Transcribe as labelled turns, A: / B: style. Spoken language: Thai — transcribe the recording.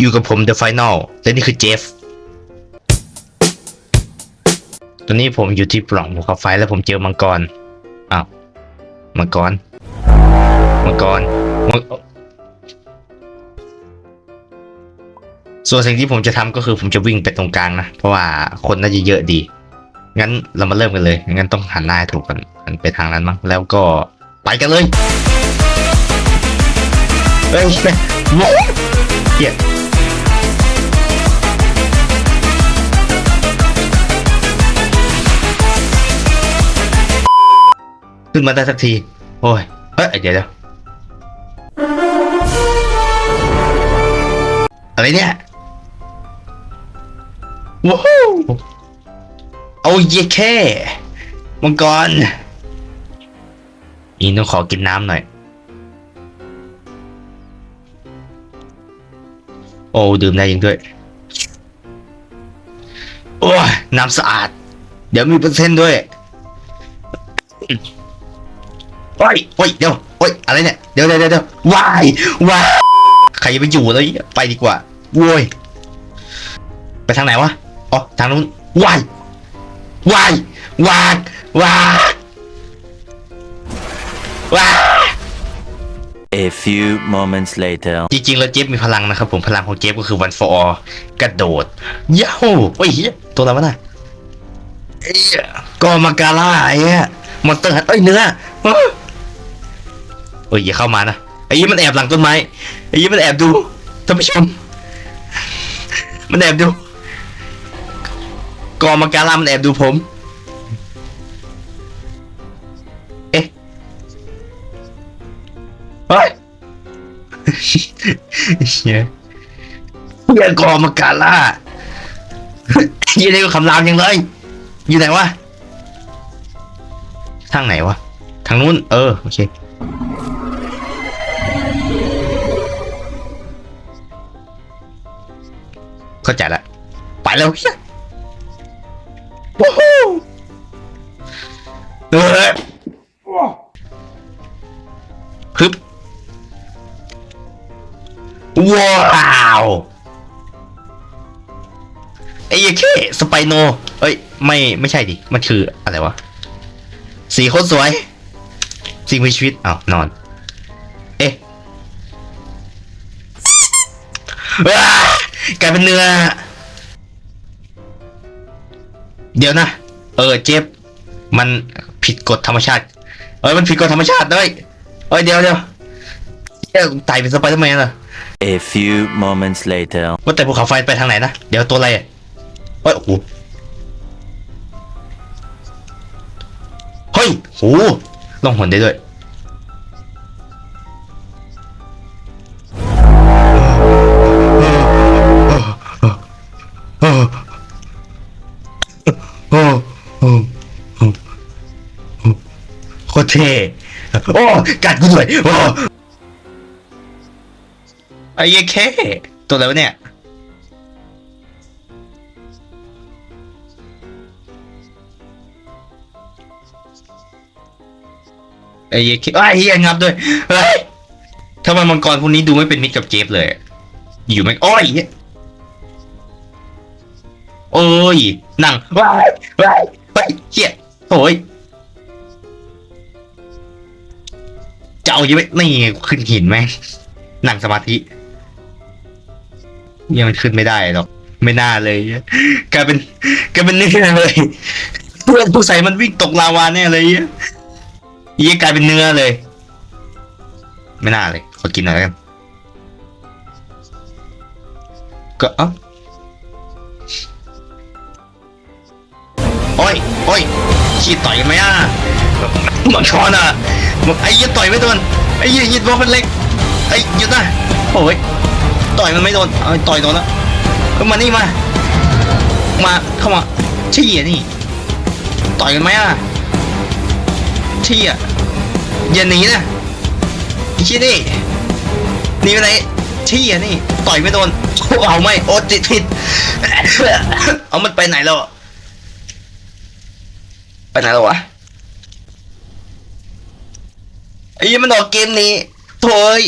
A: อยู่กับผม The Final และนี่คือเจฟตอนนี้ผมอยู่ที่ปล่องภูเขาไฟแล้วผมเจอมังกร อ้าว มังกร มังกรมังส่วนสิ่งที่ผมจะทำก็คือผมจะวิ่งไปตรงกลางนะ เพราะว่าคนน่าจะเยอะดี งั้นเรามาเริ่มกันเลย งั้นต้องหันหน้าถูกกันหันไปทางนั้นมั้ง แล้วก็ไปกันเลยเฮ้ยโว้ยเขึ้นมาได้สักที โอ้ยเฮ้ยเดี๋ยวเดี๋ยวอะไรเนี่ยว้าวเอาเยแค่มังกรอีต้องขอกินน้ำหน่อย โอ้ดื่มได้ยังด้วย โอ้ยน้ำสะอาด เดี๋ยวมีเปอร์เซ็นต์ด้วย โอ้ยโอ้ยเดี๋ยวโอ้ยอะไรเนี่ยเดี๋ยวเดี๋ยวเดี๋ยววายวายใครจะไปอยู่เลยไปดีกว่าโว้ยไปทางไหนวะอ๋อทางนู้นวายวายวายวายวาย
B: A few moments later.
A: จริงๆแล้วเจฟมีพลังนะครับผมพลังของเจฟก็คือ one for all กระโดดย้าโอ้ยเหี้ยตัวอะไรวะน่ะเอ้ยกอมาการ่าไอ้เหี้ยมอนเตอร์ฮันเอ้ยเนื้อ เอ้ยโอ้ยอย่าเข้ามานะไอ้ยี่มันแอบหลังต้นไม้ไอ้ยี่มันแอบดูท่านผู้ชมมันแอบดูกอมาการ่ามันแอบดูผม เอ๊ะเฮ้ยเฮียเพื่อนกอมาการายี่นี่ก็คำรามยังเลย อยู่ไหนวะ ทางไหนวะ ทางนู้น เออ โอเค เข้าใจละไปแล้วเฮียโอ้โหเออฮึบว้าวไอ้ยแค่สไปโนเอ้ย ไม่ไม่ใช่ดิ มันคืออะไรวะ สีโคตรสวย สิ่งมีชีวิตอ้าวนอน เอ๊ะว้า กลายเป็นเนื้อ เดี๋ยวนะ เออเจฟมันผิดกฎธรรมชาติ เอ้ยมันผิดกฎธรรมชาติด้วยเอ้ยเดี๋ยวเดี๋ยวเอ้ยตายเป็นสไปเดอร์แมนเหรอ
B: A few moments later.
A: ว่าแต่ภูเขาไฟไปทางไหนนะ เดี๋ยวตัวอะไรอะเฮ้ยโอ้โหเฮ้ยโอ้โหล่องหนได้ด้วย เท่โอ้กัดกูด้วยโอ้ไอ้เหี้ยแค่ตัวอะไรวะเนี่ยไอ้เหี้ยแค่ไอ้เหี้ยงับด้วยเฮ้ยทำไมมังกรพวกนี้ดูไม่เป็นมิตรกับเจฟเลย อยู่ไหมโอ้ยเหี้ยโอ้ยนั่งว้ายว้ายว้ายเหี้ยโอ้ย จะเอายังไม่นี่ไงขึ้นหินไหมนั่งสมาธิยังมันขึ้นไม่ได้หรอก ไม่น่าเลยกลายเป็นกลายเป็นเนื้อเลยเพื่อนผู้ใส่มันวิ่งตกลาวาแน่เลยยี่กลายเป็นเนื้อเลย ไม่น่าเลยขอกินหน่อยกันก็เอ้าโอ้ยโอ้ยขี้ต่อยไหมอะมันช้อนอะ มันไอ้ยี่ต่อยไม่โดนไอ้ยี่ยี่ตัวมันเล็กไอ้หยุดนะโอ้ยต่อยมันไม่โดนเอาต่อยโดนแล้วเอามานี่มามาเข้ามาเชี่ยนี่ ต่อยกันไหมอะเชี่ยอย่าหนีนะไอ้เชี่ยนี่หนีไปไหนเชี่ยนี่ ต่อยไม่โดนเอาไม่โอ้ติดผิดเอามันไปไหนแล้วไปไหนแล้ววะ ไอ้ยี่มันออกเกมนี้โถย